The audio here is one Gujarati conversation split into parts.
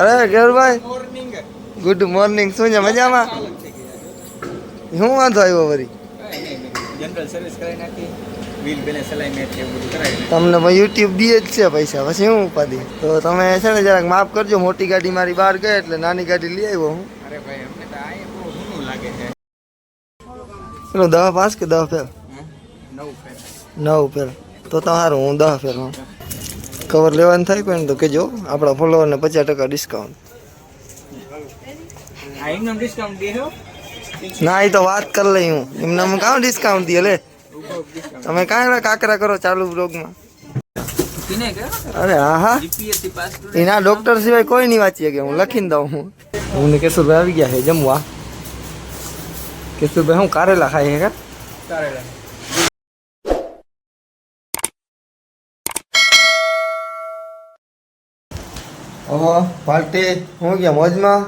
અરે કેવરભાઈ ગુડ મોર્નિંગ શું છે મજામાં? શું વાંધો આવ્યો વરી? જનરલ સર્વિસ કરાવી નાખી. વ્હીલ બેલેન્સ અલાઇનમેન્ટ એવું બધું કરાવી તમને યુટ્યુબ દીએ જ છે પૈસા પછી શું ઉપાધી? તો તમે છે ને જરાક માફ કરજો મોટી ગાડી મારી બહાર ગઈ એટલે નાની ગાડી લઈ આવ્યો હું. અરે ભાઈ અમને તો આ બહુ ઘણું લાગે છે. પેલો દહ પાસ કે દહ? ફેર? નવ ફેર. તો તમારું હું દહ ફેર હું. કવર લેવાનું થાય કોઈ ને તો કેજો આપણા ફોલોવરને પચાસ ટકા ડિસ્કાઉન્ટ આ એમનું ડિસ્કાઉન્ટ દે હો. ના એ તો વાત કરી લઈ હું. એમને હું કાં ડિસ્કાઉન્ટ દે લે. ઊભો ડિસ્કાઉન્ટ તમે કાંઈ કાકરા કરો ચાલુ બ્લોગમાં કિને કે અરે હા હા જીપીએસસી પાસ એના ડોક્ટર સિવાય કોઈ નહીં વાંચીએ કે હું લખીને દઉં હું. હું ને કેશુરભાઈ આવી ગયા છે જમવા. કેશુરભાઈ હું કારેલા ખાય છે કા કરેલા. ઓહો પાર્ટી હું ગયા મોજમાં?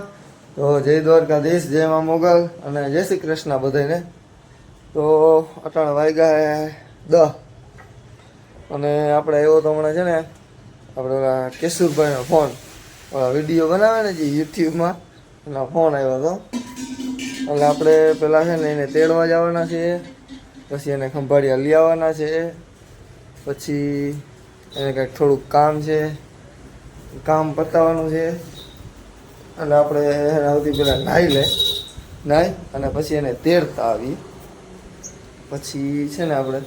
તો જય દ્વારકાધીશ, જય મા મોગલ અને જય શ્રી કૃષ્ણ બધાને તો અટાણા વાગ્યા દહ અને આપણે એવો તો હમણાં છે ને, આપણે ઓલા કેશુરભાઈનો ફોન, ઓલા વીડિયો બનાવે ને જે યુટ્યુબમાં, એના ફોન આવ્યો હતો. એટલે આપણે પેલા છે ને એને તેડવા જવાના છે, પછી એને ખંભાળિયા લઈ આવવાના છે, પછી એને કંઈક થોડુંક કામ છે કામ પતાવવાનું છે. એટલે આપણે સૌથી પહેલાં નાહી લે. નાહી અને પછી એને તેડતા આવી પછી છે ને આપણે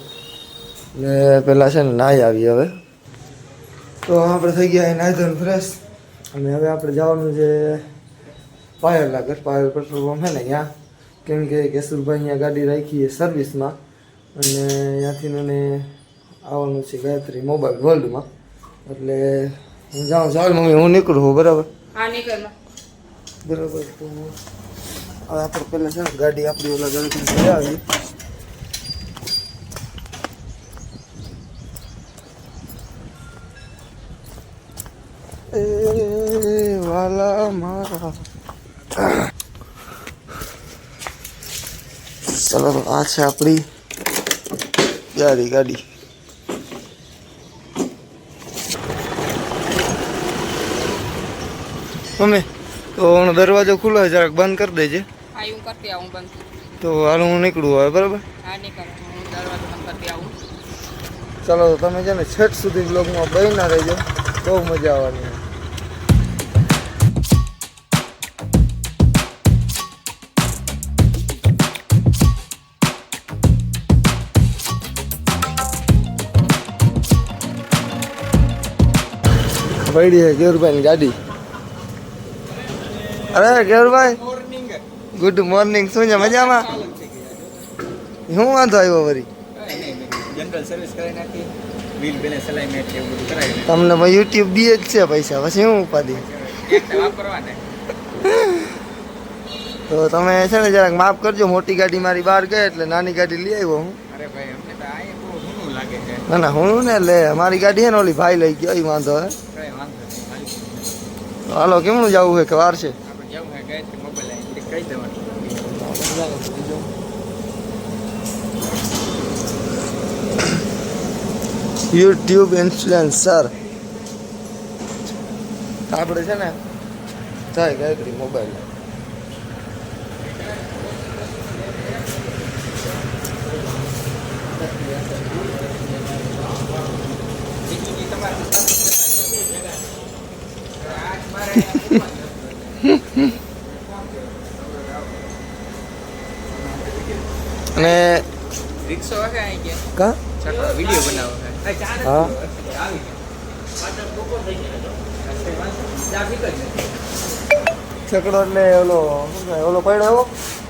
ને પહેલાં છે ને નાહી આવી હવે. તો આપણે થઈ ગયા નાહી ધોઈને ફ્રેશ અને હવે આપણે જવાનું છે પાયલ લાગર પાયલ પેટ્રોલ પંપ છે ને ત્યાં કેમ કે કેશુરભાઈ અહીંયા ગાડી રાખી છે સર્વિસમાં અને ત્યાંથી એને આવવાનું છે ગાયત્રી મોબાઈલ વર્લ્ડમાં એટલે હું જાઉં ચાલ મમ્મી હું નીકળું બરાબર? હા બરાબર તો હવે આપણે પહેલાં છે ને ગાડી આપણી ઓલા ગાડી લઈ આવી વાલા મારા. ચલો આ છે આપણી ગાડી ગાડી. મમ્મી તો દરવાજો ખુલ્લો છે જરાક બંધ કરી દેજે. હું કરતી આવું બંધ તો હાલ હું નીકળું હવે બરાબર? હા નીકળ હું દરવાજો બંધ કરતી આવું. ચાલો તો તમે છે ને છઠ સુધી બ્લોગમાં બહીના રહેજો. બહુ મજા આવવાની. પડી છે કેવરભાઈની ગાડી. અરે કેવરભાઈ ગુડ મોર્નિંગ શું છે, મજામાં? શું વાંધો આવ્યો વરી? તમને યુટ્યુબ બી જ છે પૈસા, પછી શું ઉપાધિ? તો તમે છે ને જરાક માફ કરજો, મોટી ગાડી મારી બહાર ગઈ એટલે નાની ગાડી લઈ આવ્યો હું. ના ના, હું ને લે, મારી ગાડી છે ને ઓલી ભાઈ લઈ ગયો એ વાંધો હે હાલી. કેમનું જવું છે, કે વાર છે? ગાયત્રી મોબાઈલ આવીને કહી દેવાનું યુટ્યુબ ઇન્ફ્લુએન્સર આપણે છે ને થાય ગાયત્રી મોબાઈલ બીજું તમારે અને રિક્ષો કા? વીડિયો બનાવો. હા. છકડો એટલે ઓલો ઓલો પડ્યો એવો?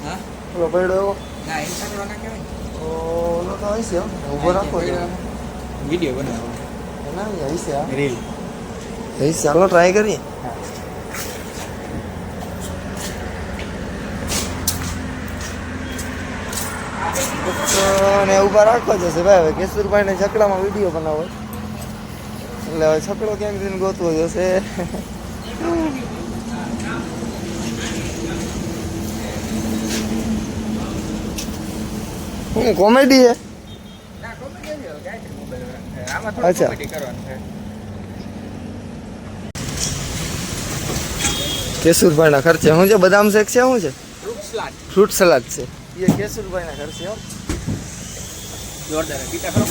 હા? ઓલો પડ્યો એવો? ઓલો તો હશે. ઊભો રાખો વીડિયો બનાવો. રીલ. હશે ચાલો ટ્રાય કરીએ. ને ઊભા રાખવા જશે. ભાઈ હવે કેશુરભાઈ ને છકડામાં વીડિયો બનાવો. એટલે હવે છકડો ક્યાંક જઈને ગોતવો જશે? હું કોમેડી છે? અચ્છા. કેશુરભાઈના ખર્ચે. શું છે બદામ શેક છે શું છે? ફ્રૂટ સલાડ છે. એ કેશુરભાઈના ખર્ચે હો જોરદાર હે. પીતા ખરો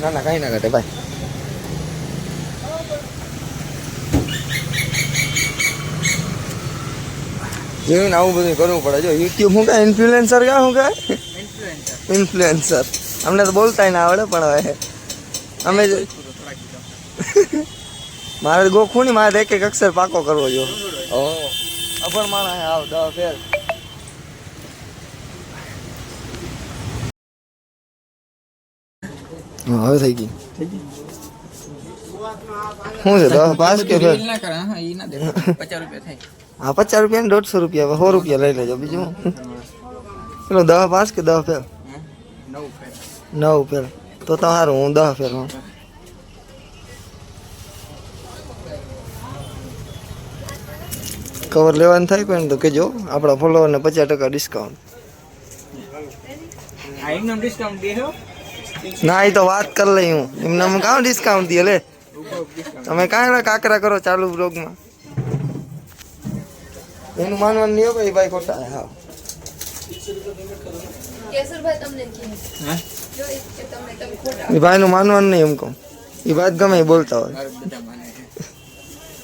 ના ના કાંઈ ના ઘટે ભાઈ જોઈને આવું બધું કરવું પડે જો યુટ્યુબ શું કાંઈ ઇન્ફ્લુએન્સર ક્યાં શું કાંઈ ઇન્ફ્લુએન્સર અમને તો બોલતાય ના આવડે પણ હવે અમે મારે ગોખું ની મારે એક એક અક્ષર પાકો કરવો જો ઓ અભણ માણસ આવ દસ ફેર હા, હવે થઈ ગઈ શું છે દસ પાંચ કે ફેર બિલ ના કરે હા ઈ ના દે પચાસ રૂપિયા થાય હા પચાસ રૂપિયા ને દોઢસો રૂપિયા સો રૂપિયા લઈ લેજો બીજું શું? પેલો દસ પાંચ કે દસ ફેર હે? નવું ફેર નવ ફેર તો તમારું હું દસ ફેર હું કવર લેવાનું થાય પણ તો કેજો આપણા ફોલોવરને પચાસ ટકા ડિસ્કાઉન્ટ આ એમનો ડિસ્કાઉન્ટ દે હો. ના એ તો વાત કરી લઈ હું. એમને અમે કાં ડિસ્કાઉન્ટ દે લે? તમે કાંઈ કાકરા કરો ચાલુ બ્લોગમાં. એનું માનવાનું નહીં હો ભાઈ ભાઈ ખોટા. હા. કેસરભાઈ તમને કહે. હે? જો એ કે તમે તમે ખોટા. એ ભાઈનું માનવાનું નહીં એમ કહું. એ વાત ગમે એ બોલતા હોય.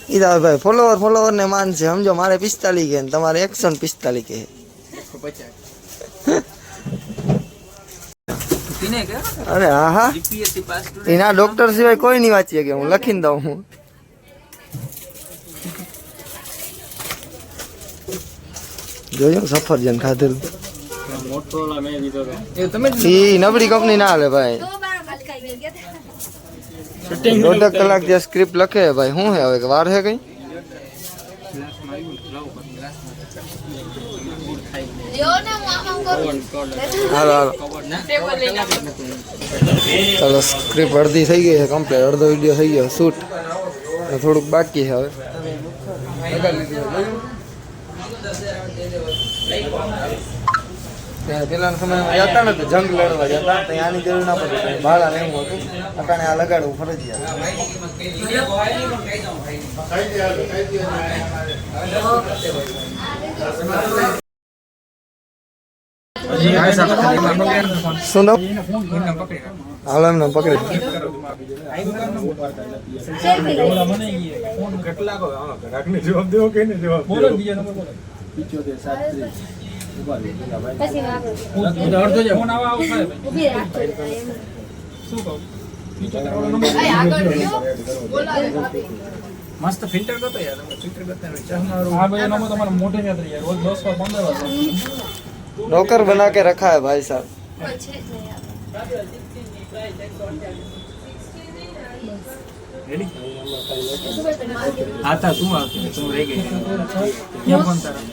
હવે ભાઈ ફોલોવર ફોલોવર ને માન છે. સમજો મારે પિસ્તાલીસ કે ને તમારે એકસો ને પિસ્તાલીસ કે. અરે હા હા એના ડોક્ટર સિવાય કોઈ નહીં વાંચીએ કે હું લખીને દઉં હું. જોજો સફરજન ખાધેલું. એ તમે નબળી કંપની ના હાલે ભાઈ તો બાર મલકાઈ ગયા દોઢ કલાક જે સ્ક્રિપ્ટ લખે ભાઈ શું હે હવે કે વાર હે કઈ લ્યો ને હું આમ આમ કરું હાલો હાલો ચાલો સ્ક્રિપ્ટ અડધી થઈ ગઈ છે કમ્પ્લીટ અડધો વીડિયો થઈ ગયો શૂટ થોડુંક બાકી છે હવે ત્યાં પેલાના સમયમાં જતા ને તો જંગ લડવા જતા તો આની જરૂર ના પડતી ભાડા એવું હતું. અટાણે આ લગાડવું ફરજિયાત. શું નામ? હાલો એમને પકડી પછી વાપરો ઊભી રાખજો અય આગળ લ્યો બોલાવે ભાભી મસ્ત ફિલ્ટર કરતો યાર ફિલ્ટર કરતા ચશ્મા આ બધા નંબર તમારે મોઢે યાદ રહી જાય રોજ દસ વાર પંદર વાર नौकर बना के रखा है भाई साहब કોઈ છે જ નહીં આપણે. હા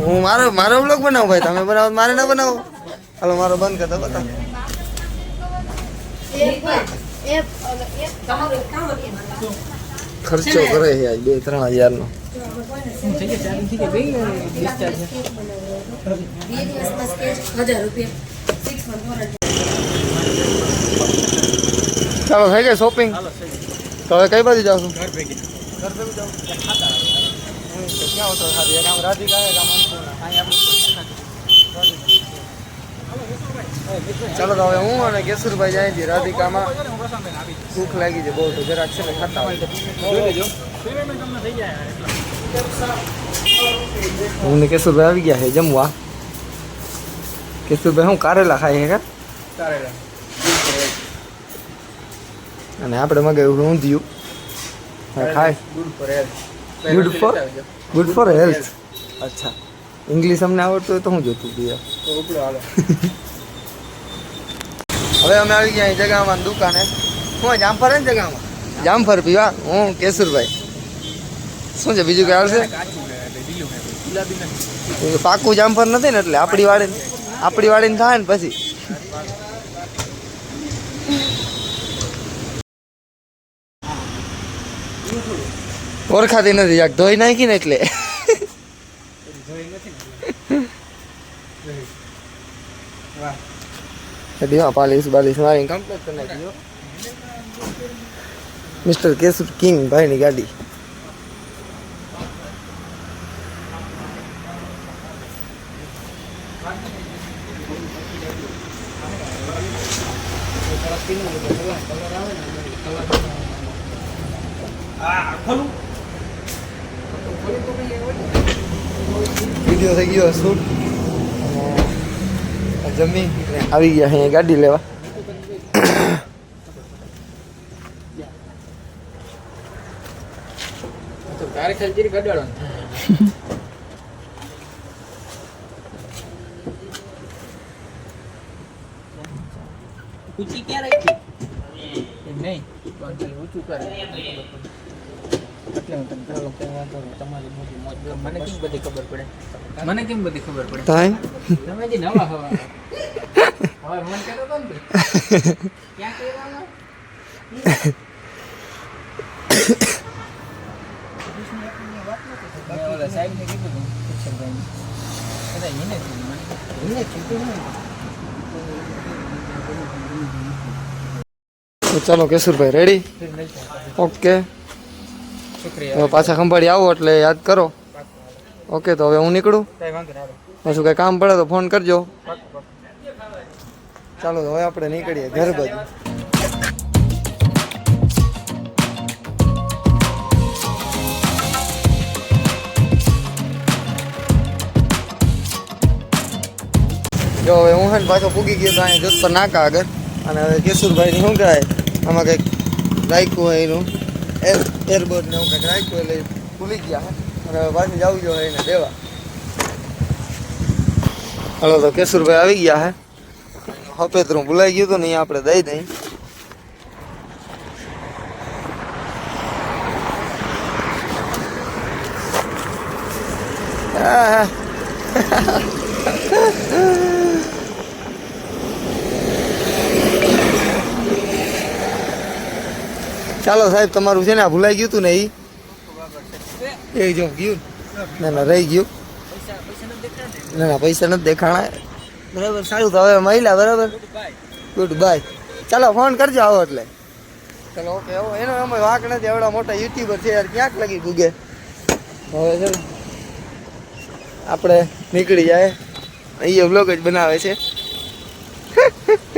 હું મારો મારો બ્લોગ બનાવો ભાઈ, તમે બનાવો, મારે ના બનાવો. હાલો, મારો બંધ કરતો બતા. એક એક ઓલો એક તમારું કામ ખર્ચો કરે છે બે, ત્રણ હજાર નો હજાર થઈ ગયા ચાર્જિંગ થઈ ગયા બે ડિસ્ચાર્જ બે દિવસમાં સ્કેચ હજાર રૂપિયા સિક્સ મંથ ચાલો થઈ ગઈ શોપિંગ તો હવે કઈ બાજુ જાવ છું ઘર ભેગી. ઘર ભેગું જાવ ક્યાં હોતો સારી એક આમ રાધિકા એક આમ અન્નપૂર્ણા અહીં આપણે ચાલો તો હવે હું અને કેશુરભાઈ જાય છે રાધિકામાં ભૂખ લાગી છે બહુ તો જરાક છે ને ખાતા હોય જોઈ લેજો. હું ને કેશુરભાઈ આવી ગયા છે જમવા. કેશુરભાઈ હું કારેલા ખાય છે કા અને આપણે મગાવ્યું ઊંધિયું. ખાય. Good for good for health અચ્છા. ઇંગ્લિશ અમને આવડતું હોય તો હું જોતું યાર હવે અમે આવી ગયા જગામાં દુકાને. હું જામફર ને જગામાં? જામફર પીવા? હું કેશુરભાઈ. શું છે બીજું કઈ આવશે? પાકું જામફર નથી ને એટલે આપણી વાળી આપણી વાળીને થાય ને પછી. ઓળખાતી નથી, યાર, ધોઈ નાખી ને એટલે દીવા પાલીસ બાલીસ મારી કમ્પ્લીટ કરી નાખી મિસ્ટર કેશુર કિંગ ભાઈની ગાડી. વીડિયો થઈ ગયો શૂટ અને જમી. આવી ગયા અહીંયા ગાડી લેવા. ઊંચી ક્યાં રાખી? નહીં. ઊંચું કરે. વાંધો નહીં તમારી મોટી મોજ મને કેમ બધી ખબર પડે? મને કેમ બધી ખબર પડે તાય? તમે જે નવા હવા. હવે મન કહેતો હતો ને ક્યાં કહેવાનો? મેં ઓલા કીધું હતું, કિશનભાઈને. કદાચ એને કીધું એને કીધું ચાલો કેશુરભાઈ રેડી ઓકે શુક્રિયા. પાછા ખંભાળી આવો એટલે યાદ કરો. ઓકે તો હવે હું નીકળું. પાછું કંઈ કામ પડે તો ફોન કરજો. ચાલો હવે આપણે નીકળીએ ઘર બાજુ. જો હવે હું હે ને પાછો પૂગી ગયો તો અહીંયા જોત પર નાકા આગળ. અને હવે કેશુરભાઈ શું કહેવાય? આમાં કંઈક રાખ્યું હોય એનું. એર એરબોર્ડ ને એવું કંઈક રાખ્યું એટલે ભૂલી ગયા હે. અને પાછું જવું જોઈએ એને દેવા. હાલો, તો કેશુરભાઈ આવી ગયા હે. હપેતરું ભૂલાઈ ગયું હતું ને અહીંયા આપણે દઈ દઈ. આહ. ચાલો સાહેબ, તમારું છે ને આ ભૂલાઈ ગયું હતું ને એ જો, ગયું. ના ના, રહી ગયું. ના ના, પૈસા નથી દેખાણા. બરાબર, સારું તો હવે મહિલા બરાબર? ગુડ બાય ચાલો ફોન કરજો આવો એટલે. ચાલો ઓકે આવો. એનો એમ વાંક નથી એવડા મોટા યુટ્યુબર છે યાર, ક્યાંક લગી ભૂગે. હવે છે આપણે નીકળી જાય. અહીંયા બ્લોગ જ બનાવે છે.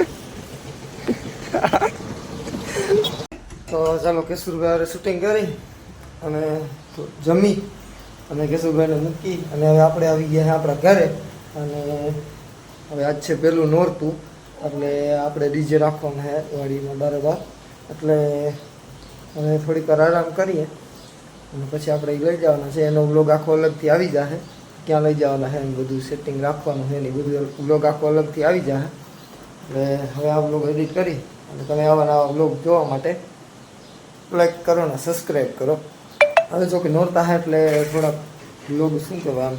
તો ચાલો કેશુરભાઈ શૂટિંગ કરી અને જમી અને કેશુરભાઈને મૂકી અને હવે આપણે આવી ગયા આપણા ઘરે અને હવે આજ છે પેલું નોરતું એટલે આપણે ડીજે રાખવાનું છે વાડીમાં બરાબર એટલે હવે થોડીક વાર આરામ કરીએ અને પછી આપણે લઈ જવાના છે. એનો વ્લોગ આખો અલગથી આવી જશે ક્યાં લઈ જવાના છે એનું બધું સેટિંગ રાખવાનું છે એની બધું વ્લોગ આખો અલગથી આવી જશે એટલે હવે આ વ્લોગ એડિટ કરી અને તમે આવા વ્લોગ જોવા માટે લાઈક કરો ને સબસ્ક્રાઈબ કરો. હવે જો કે નોરતા હા એટલે થોડાક લોગ શું કહેવાય આમ,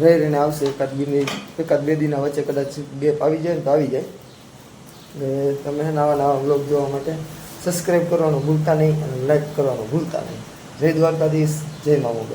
રહી રહીને આવશે એકાદ બે એકાદ બે દિના વચ્ચે કદાચ ગેપ આવી જાય ને તો આવી જાય. એટલે તમે નવા નવા બ્લોગ જોવા માટે સબસ્ક્રાઈબ કરવાનું ભૂલતા નહીં અને લાઈક કરવાનું ભૂલતા નહીં. જય દ્વારકાધીશ, જય મા મોગલ